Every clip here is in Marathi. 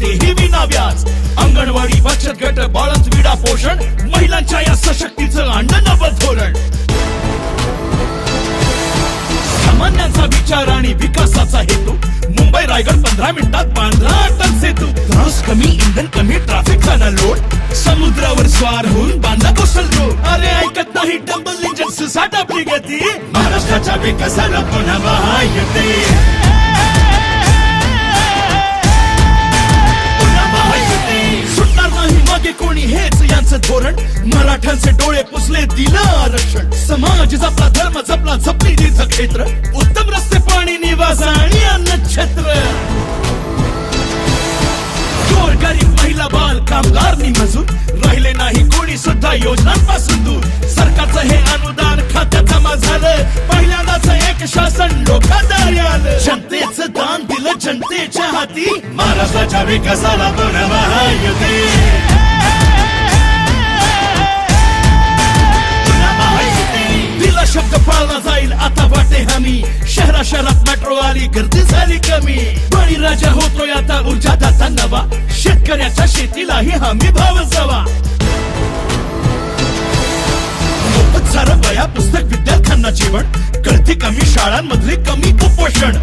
तेही विना व्याज अंगणवाडी बचत गट बाळंत विडा पोषण महिलांच्या या सशक्तीचं आणलं नवं धोरण. सामान्यांचा विचार आणि विकासाचा हेतू. मुंबई रायगड पंधरा मिनिटात बांधला अटल सेतू. त्रास कमी इंधन कमी ट्रॅफिकचा ना लोड. समुद्रावर स्वार होऊन बांधला कोसल रोड अरे ऐकत नाही डबल इंजन सुसाट आपली गती. महाराष्ट्राच्या विकासाला पुन्हा महायुती. की कोणी हेच यांचं धोरण? मराठ्यांचे डोळे पुसले दिलं आरक्षण. समाज जपला धर्म जपला जपली तीच क्षेत्र. उत्तम रस्ते पाणी निवास आणि अन्न क्षेत्र. गरीब महिला बाल कामगार नि मजूर. राहिले नाही कोणी सुद्धा योजनांपासून दूर. सरकारचं हे अनुदान खात्यात जमा झालं. पहिल्यांदाच एक शासन लोकांदारी आलं. जनतेच दान दिलं जनतेच्या हाती. महाराष्ट्राच्या विकासाला बनवा युती शब्द पाळला जाईल. आता वाटे हमी. शहरा शहरात मेट्रो आली गर्दी झाली कमी. बळी राजा होतोय आता ऊर्जा दाता नवा शेतकऱ्याच्या शेतीलाही हमी भाव जावा मोफत पुस्तक विद्यार्थ्यांना जीवन. कळती कमी शाळांमधले कमी कुपोषण.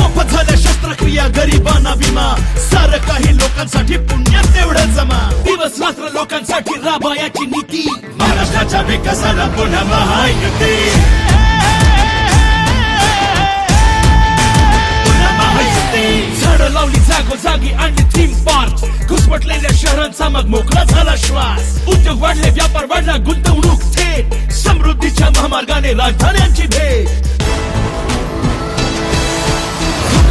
मोफत झाल्या शस्त्रक्रिया गरिबांना विमा. सारं काही लोकांसाठी पुण्यात तेवढं जमा. दिवस रात्र लोकांसाठी राबायाची नीती. महाराष्ट्राच्या विकासाला पुन्हा महायुती. घुसमटलेल्या मग मोकळा झाला श्वास. उद्योग वाढले व्यापार वाढला गुंतवणूक थेट. समृद्धीच्या महामार्गाने राजधान्यांची भेट.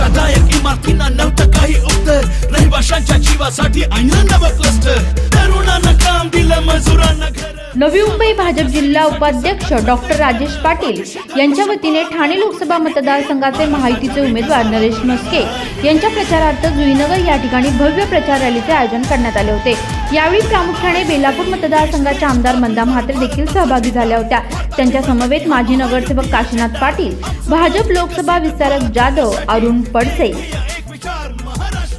धोकादायक इमारतींना नव्हतं काही उत्तर रहिवाशांच्या जीवासाठी आणलं नवं क्लस्टर तरुणांना काम दिलं मजुरांना घर. नवी मुंबई भाजप जिल्हा उपाध्यक्ष डॉक्टर राजेश पाटील यांच्या वतीने ठाणे लोकसभा मतदारसंघाचे महायुतीचे उमेदवार नरेश मस्के यांच्या प्रचारार्थ जुईनगर या ठिकाणी भव्य प्रचार रॅलीचे आयोजन करण्यात आले होते. यावेळी प्रामुख्याने बेलापूर मतदारसंघाच्या आमदार मंदा म्हात्रे देखील सहभागी झाल्या होत्या. त्यांच्या समवेत माजी नगरसेवक काशीनाथ पाटील भाजप लोकसभा विस्तारक जाधव अरुण पडसे.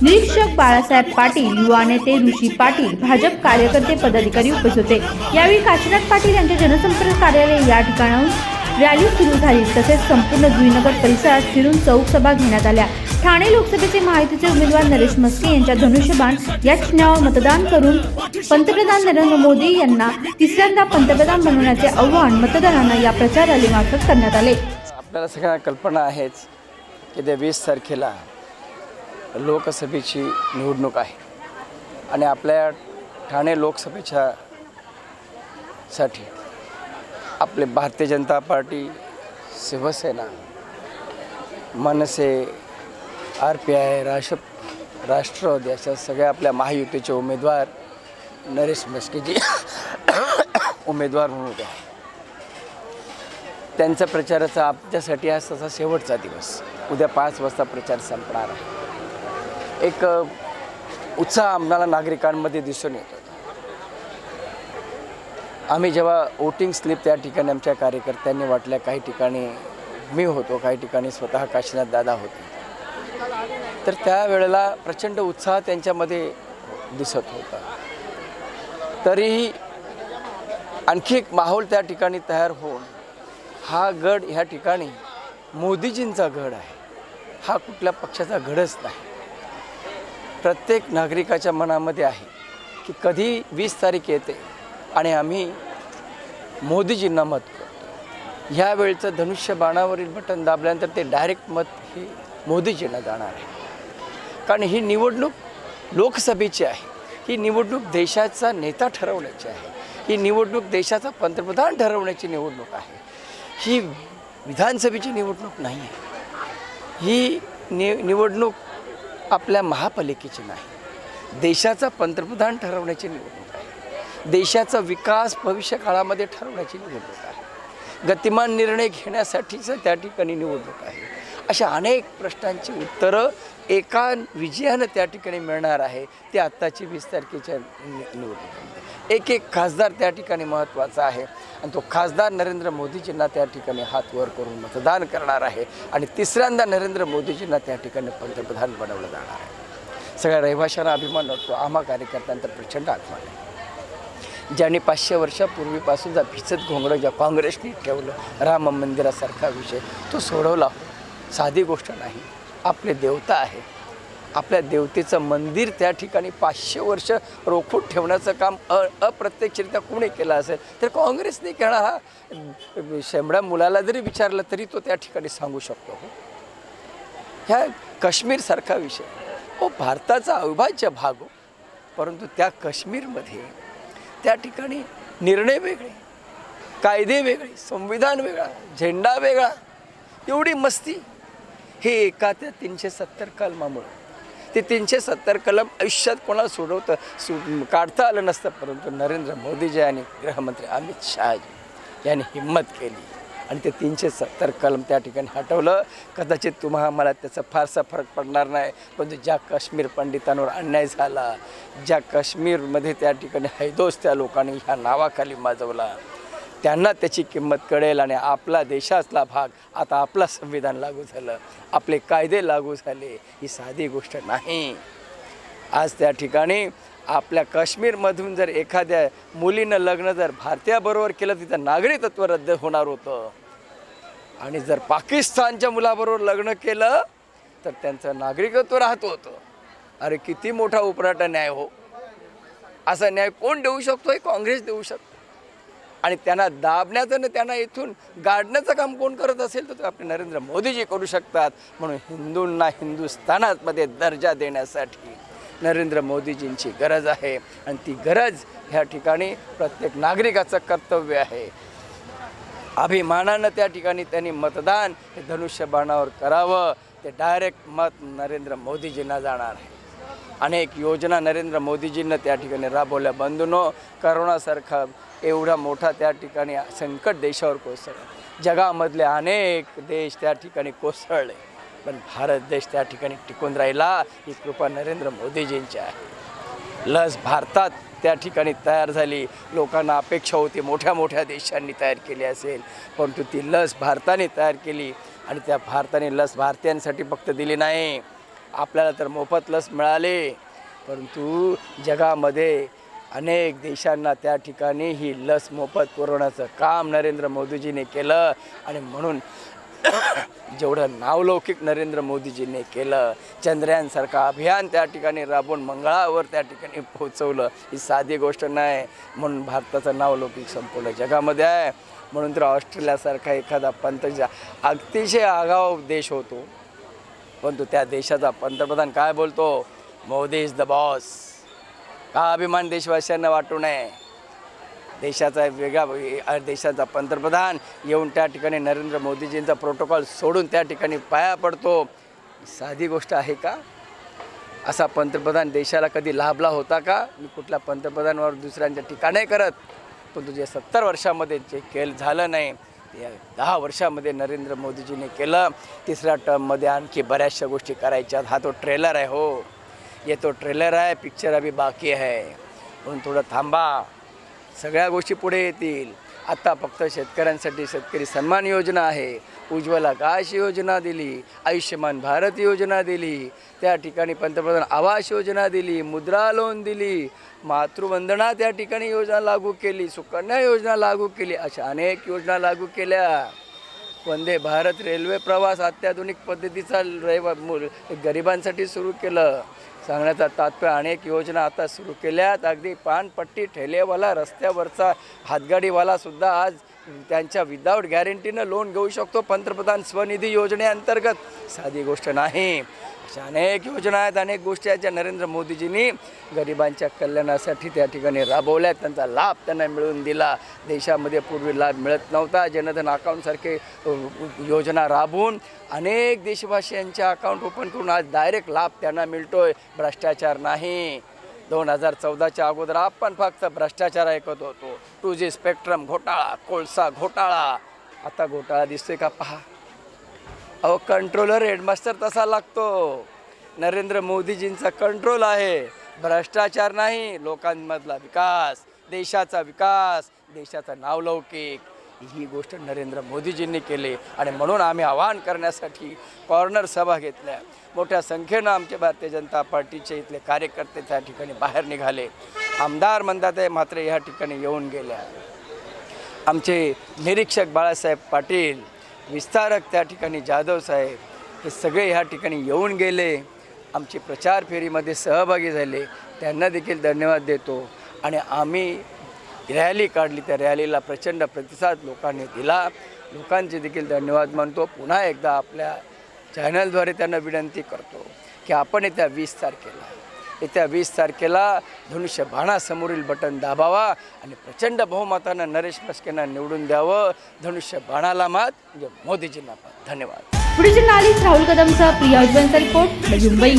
निरीक्षक बाळासाहेब पाटील युवा नेते ऋषी पाटील भाजप कार्यकर्ते पदाधिकारी उपस्थित होते. यावेळी काशीनाथ पाटील यांच्या जनसंपर्क कार्यालय या ठिकाणाहून रॅली सुरू झाली. तसेच संपूर्ण जुईनगर परिसरात फिरून चौक सभा घेण्यात आल्या. ठाणे लोकसभेचे महायुतीचे उमेदवार नरेश मस्के यांच्या धनुष्यबाण या चिन्हावर मतदान करून पंतप्रधान नरेंद्र मोदी यांना तिसऱ्यांदा पंतप्रधान बनवण्याचे आव्हान मतदारांना या प्रचार रॅलीमार्फत करण्यात आले. आपल्याला सगळ्या कल्पना आहेच की त्या वीस तारखेला लोकसभेची निवडणूक आहे. आणि आपल्या ठाणे लोकसभेच्या साठी आपले Bharatiya Janata party Shivsena MNS R P I Rashtra Rashtravadi अशा सगळ्या आपल्या महायुतीचे उमेदवार नरेश मस्केजी उमेदवार म्हणून होते. त्यांचा प्रचाराचा आमच्यासाठी आज तसा शेवटचा दिवस. उद्या पाच वाजता प्रचार संपणार आहे. एक उत्साह आम्हाला नागरिकांमध्ये दिसून येतो. आम्ही जेव्हा वोटिंग स्लिप त्या ठिकाणी आमच्या कार्यकर्त्यांनी वाटल्या काही ठिकाणी मी होतो काही ठिकाणी स्वतः काशीनाथ दादा होते. तर त्यावेळेला प्रचंड उत्साह त्यांच्यामध्ये दिसत होता. तरीही आणखी एक माहोल त्या ठिकाणी तयार होऊन हा गड ह्या ठिकाणी मोदीजींचा गड आहे. हा कुठल्या पक्षाचा गडच नाही. प्रत्येक नागरिकाच्या मनामध्ये आहे की कधी वीस तारीख येते आणि आम्ही मोदीजींना मत करतो. ह्या वेळचं धनुष्य बाणावरील बटन दाबल्यानंतर ते डायरेक्ट मत हे मोदीजींना जाणार आहे. कारण ही निवडणूक लोकसभेची आहे. ही निवडणूक देशाचा नेता ठरवण्याची आहे. ही निवडणूक देशाचा पंतप्रधान ठरवण्याची निवडणूक आहे. ही विधानसभेची निवडणूक नाही आहे. ही नि निवडणूक आपल्या महापालिकेची नाही. देशाचा पंतप्रधान ठरवण्याची निवडणूक आहे. देशाचा विकास भविष्य काळामध्ये ठरवण्याची निवडणूक आहे. गतिमान निर्णय घेण्यासाठीचं त्या ठिकाणी निवडणूक आहे. अशा अनेक प्रश्नांची उत्तरं एका विजयानं त्या ठिकाणी मिळणार आहे. ते आत्ताची वीस तारखेच्या निवडणुकीमध्ये. एक एक खासदार त्या ठिकाणी महत्त्वाचा आहे. आणि तो खासदार नरेंद्र मोदीजींना त्या ठिकाणी हात वर करून मतदान करणार आहे. आणि तिसऱ्यांदा नरेंद्र मोदीजींना त्या ठिकाणी पंतप्रधान बनवलं जाणार आहे. सगळ्या रहिवाशांना अभिमान वाटतो. आम्हा कार्यकर्त्यांचा प्रचंड अभिमान आहे. ज्यांनी पाचशे वर्षापूर्वीपासून ज्या भिजत घोंगडं ज्या काँग्रेसने ठेवलं राम मंदिरासारखा विषय तो सोडवला. साधी गोष्ट नाही. आपले देवता आहे. आपल्या देवतेचं मंदिर त्या ठिकाणी पाचशे वर्ष रोखून ठेवण्याचं काम अ अप्रत्यक्षरित्या कोणी केलं असेल तर काँग्रेसने केला हा. शेंबड्या मुलाला जरी विचारलं तरी तो त्या ठिकाणी सांगू शकतो. ह्या काश्मीरसारखा विषय. हो भारताचा अविभाज्य भाग हो. परंतु त्या काश्मीरमध्ये त्या ठिकाणी निर्णय वेगळे कायदे वेगळे संविधान वेगळा झेंडा वेगळा एवढी मस्ती. हे एका त्या तीनशे सत्तर कलमामुळं. ते तीनशे सत्तर कलम आयुष्यात कोणाला सोडवतं? सु काढता आलं नसतं परंतु नरेंद्र मोदीजी आणि गृहमंत्री अमित शहाजी यांनी हिंमत केली. आणि ते तीनशे सत्तर कलम त्या ठिकाणी हटवलं. कदाचित तुम्हा मला त्याचा फारसा फरक पडणार नाही पण ज्या काश्मीर पंडितांवर अन्याय झाला ज्या काश्मीरमध्ये त्या ठिकाणी हैदोस त्या लोकांनी ह्या नावाखाली माजवला त्यांना त्याची किंमत कळेल आणि आपला देशातला भाग आता आपला संविधान लागू झालं. आपले कायदे लागू झाले. ही साधी गोष्ट नाही. आज त्या ठिकाणी आपल्या काश्मीरमधून जर एखाद्या मुलीनं लग्न जर भारतीयाबरोबर केलं तिथं नागरिकत्व रद्द होणार होतं. आणि जर पाकिस्तानच्या मुलाबरोबर लग्न केलं तर त्यांचं नागरिकत्व राहत होतं. अरे किती मोठा उपराटा न्याय हो. असा न्याय कोण देऊ शकतो हे काँग्रेस देऊ शकतो आणि त्यांना दाबण्याचं आणि त्यांना इथून गाडण्याचं काम कोण करत असेल तर आपले नरेंद्र मोदीजी करू शकतात. म्हणून हिंदूंना हिंदुस्थानामध्ये दर्जा देण्यासाठी नरेंद्र मोदीजींची गरज आहे. आणि ती गरज ह्या ठिकाणी प्रत्येक नागरिकाचं कर्तव्य आहे. अभिमानानं त्या ठिकाणी त्यांनी मतदान हे धनुष्यबाणावर करावं. ते डायरेक्ट मत नरेंद्र मोदीजींना जाणार आहे. अनेक योजना नरेंद्र मोदीजींना त्या ठिकाणी राबवल्या. बंधूनो करोनासारखा एवढा मोठा त्या ठिकाणी संकट देशावर कोसळला. जगामधले अनेक देश त्या ठिकाणी कोसळले. पण भारत देश त्या ठिकाणी टिकून राहिला ही कृपा नरेंद्र मोदीजींची आहे. लस भारतात त्या ठिकाणी तयार झाली. लोकांना अपेक्षा होती मोठ्या मोठ्या देशांनी तयार केली असेल. परंतु ती लस भारताने तयार केली आणि त्या भारताने लस भारतीयांसाठी फक्त दिली नाही. आपल्याला तर मोफत लस मिळाले. परंतु जगामध्ये अनेक देशांना त्या ठिकाणी ही लस मोफत पुरवण्याचं काम नरेंद्र मोदीजीने केलं. आणि म्हणून जेवढं नावलौकिक नरेंद्र मोदीजीने केलं चंद्रयानसारखं अभियान त्या ठिकाणी राबवून मंगळावर त्या ठिकाणी पोहोचवलं ही साधी गोष्ट नाही. म्हणून भारताचं नावलौकिक संपूर्ण जगामध्ये आहे. म्हणून तर ऑस्ट्रेलियासारखा एखादा पंत अतिशय आगाव देश होतो परंतु त्या देशाचा पंतप्रधान काय बोलतो? Modi is the boss. का अभिमान देशवासियांना वाटू नये. देशाचा वेगळा देशाचा पंतप्रधान येऊन त्या ठिकाणी नरेंद्र मोदीजींचा प्रोटोकॉल सोडून त्या ठिकाणी पाया पडतो. साधी गोष्ट आहे का? असा पंतप्रधान देशाला कधी लाभला होता का? मी कुठल्या पंतप्रधानावर दुसऱ्यांच्या ठिकाणे करत पण तुझ्या सत्तर वर्षामध्ये जे केलं झालं नाही ते दहा वर्षामध्ये नरेंद्र मोदीजीने केलं. तिसऱ्या टर्ममध्ये आणखी बऱ्याचशा गोष्टी करायच्या हा तो ट्रेलर आहे हो. ये तो ट्रेलर आहे पिक्चर अभी बाकी आहे. म्हणून थोडं थांबा. सगळ्या गोष्टी पुढे येतील. आत्ता फक्त शेतकऱ्यांसाठी शेतकरी सन्मान योजना आहे. उज्ज्वला काश योजना दिली आयुष्यमान भारत योजना दिली त्या ठिकाणी पंतप्रधान आवास योजना दिली मुद्रा लोन दिली मातृवंदना त्या ठिकाणी योजना लागू केली सुकन्या योजना लागू केली अशा अनेक योजना लागू केल्या. वंदे भारत रेल्वे प्रवास अत्याधुनिक पद्धतीचा रहिवा गरिबांसाठी सुरू केलं. सांगण्याचा तात्पर्य अनेक योजना आता सुरू केल्यात. अगदी पानपट्टी ठेलेवाला रस्त्यावरचा हातगाडीवाला सुद्धा आज त्यांच्या विदाऊट गॅरंटीनं लोन घेऊ शकतो. पंतप्रधान स्वनिधी योजनेअंतर्गत साधी गोष्ट नाही. अशा अनेक योजना आहेत अनेक गोष्टी आहेत ज्या नरेंद्र मोदीजींनी गरिबांच्या कल्याणासाठी त्या ठिकाणी राबवल्या त्यांचा लाभ त्यांना मिळवून दिला. देशामध्ये पूर्वी लाभ मिळत नव्हता. जनधन अकाउंटसारखे योजना राबवून अनेक देशवासियांच्या अकाउंट ओपन करून आज डायरेक्ट लाभ त्यांना मिळतोय. भ्रष्टाचार नाही. दोन हजार चौदाच्या अगोदर आपण फक्त भ्रष्टाचार ऐकत होतो. टू जी स्पेक्ट्रम घोटाळा कोळसा घोटाळा. आता घोटाळा दिसतोय का पहा. अहो कंट्रोलर हेडमास्टर तसा लागतो. नरेंद्र मोदीजींचा कंट्रोल आहे. भ्रष्टाचार नाही लोकांमधला विकास देशाचा विकास देशाचा नावलौकिक. ही गोष्ट नरेंद्र मोदीजींनी केली. आणि म्हणून आम्ही आवाहन करण्यासाठी कॉर्नर सभा घेतल्या. मोठ्या संख्येनं आमचे भारतीय जनता पार्टीचे इथले कार्यकर्ते त्या ठिकाणी बाहेर निघाले. आमदार म्हणतात मात्र ह्या ठिकाणी येऊन गेल्या. आमचे निरीक्षक बाळासाहेब पाटील विस्तारक त्या ठिकाणी जाधव साहेब हे सगळे ह्या ठिकाणी येऊन गेले. आमची प्रचार फेरीमध्ये सहभागी झाले. त्यांना देखील धन्यवाद देतो. आणि आम्ही रॅली काढली. त्या रॅलीला प्रचंड प्रतिसाद लोकांनी दिला. लोकांचे देखील धन्यवाद मानतो. पुन्हा एकदा आपल्या चॅनलद्वारे त्यांना विनंती करतो की आपण येत्या वीस तारखेला येत्या वीस तारखेला धनुष्य बाणासमोरील बटन दाबावा आणि प्रचंड बहुमतानं नरेश मस्केंना निवडून द्यावं. धनुष्य बाणाला मात. म्हणजे मोदीजींना मात. धन्यवाद. पुढे राहुल कदमचा प्रिया रिपोर्ट मुंबई.